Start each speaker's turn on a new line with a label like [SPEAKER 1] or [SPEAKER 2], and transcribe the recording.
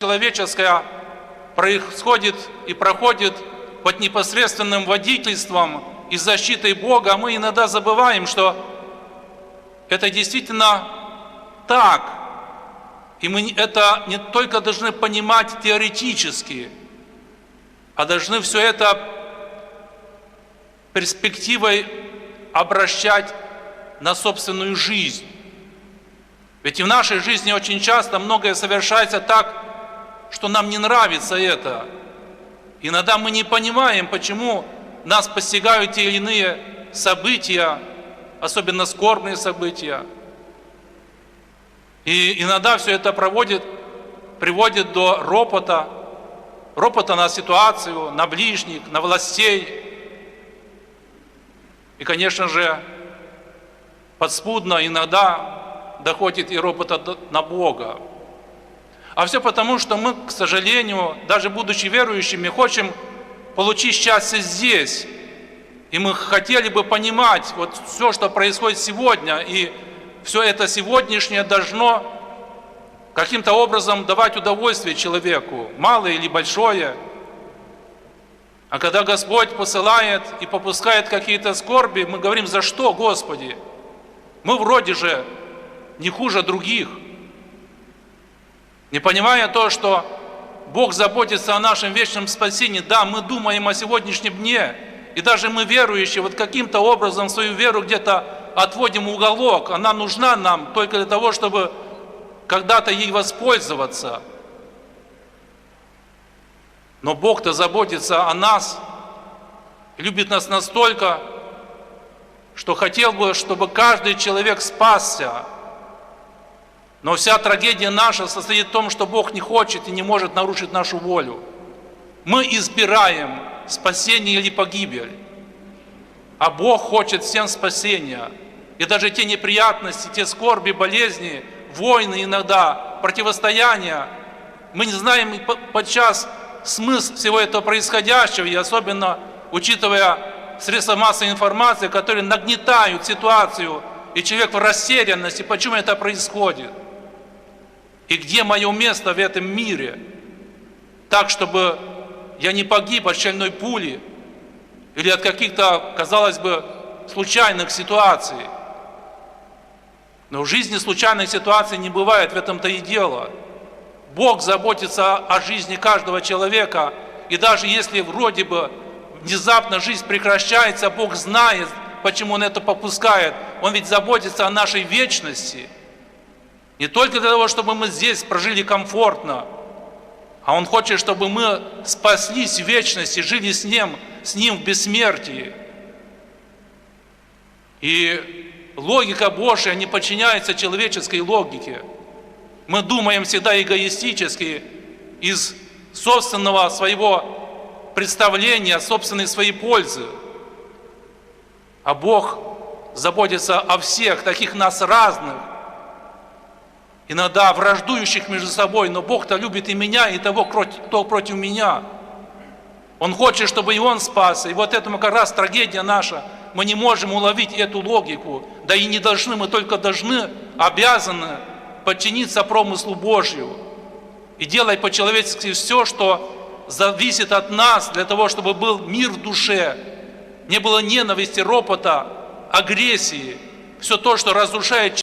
[SPEAKER 1] человеческое происходит и проходит под непосредственным водительством и защитой Бога, мы иногда забываем, что это действительно так. И мы это не только должны понимать теоретически, а должны все это перспективой обращать на собственную жизнь. Ведь и в нашей жизни очень часто многое совершается так, что нам не нравится это. Иногда мы не понимаем, почему нас постигают те или иные события, особенно скорбные события. И иногда все это проводит, приводит до ропота, ропота на ситуацию, на ближних, на властей. И, конечно же, подспудно иногда доходит и ропота на Бога. А все потому, что мы, к сожалению, даже будучи верующими, хотим получить счастье здесь. И мы хотели бы понимать вот все, что происходит сегодня, и все это сегодняшнее должно каким-то образом давать удовольствие человеку, малое или большое. А когда Господь посылает и попускает какие-то скорби, мы говорим, за что, Господи? Мы вроде же не хуже других – не понимая то, что Бог заботится о нашем вечном спасении, да, мы думаем о сегодняшнем дне, и даже мы верующие, вот каким-то образом свою веру где-то отводим в уголок, она нужна нам только для того, чтобы когда-то ей воспользоваться. Но Бог-то заботится о нас, любит нас настолько, что хотел бы, чтобы каждый человек спасся, но вся трагедия наша состоит в том, что Бог не хочет и не может нарушить нашу волю. Мы избираем спасение или погибель. А Бог хочет всем спасения. И даже те неприятности, те скорби, болезни, войны иногда, противостояния, мы не знаем подчас смысл всего этого происходящего, и особенно учитывая средства массовой информации, которые нагнетают ситуацию, и человек в растерянности, почему это происходит – и где мое место в этом мире, так, чтобы я не погиб от шальной пули или от каких-то, казалось бы, случайных ситуаций. Но в жизни случайных ситуаций не бывает, в этом-то и дело. Бог заботится о жизни каждого человека, и даже если вроде бы внезапно жизнь прекращается, Бог знает, почему Он это попускает. Он ведь заботится о нашей вечности – не только для того, чтобы мы здесь прожили комфортно, а Он хочет, чтобы мы спаслись в вечности, жили с Ним, с Ним в бессмертии. И логика Божья не подчиняется человеческой логике. Мы думаем всегда эгоистически, из собственного своего представления, собственной своей пользы. А Бог заботится о всех, таких нас разных, иногда враждующих между собой, но Бог-то любит и меня, и того, кто против меня. Он хочет, чтобы и он спасся. И вот этому как раз трагедия наша. Мы не можем уловить эту логику. Да и не должны, мы только должны, обязаны подчиниться промыслу Божью. И делать по-человечески все, что зависит от нас, для того, чтобы был мир в душе, не было ненависти, ропота, агрессии, все то, что разрушает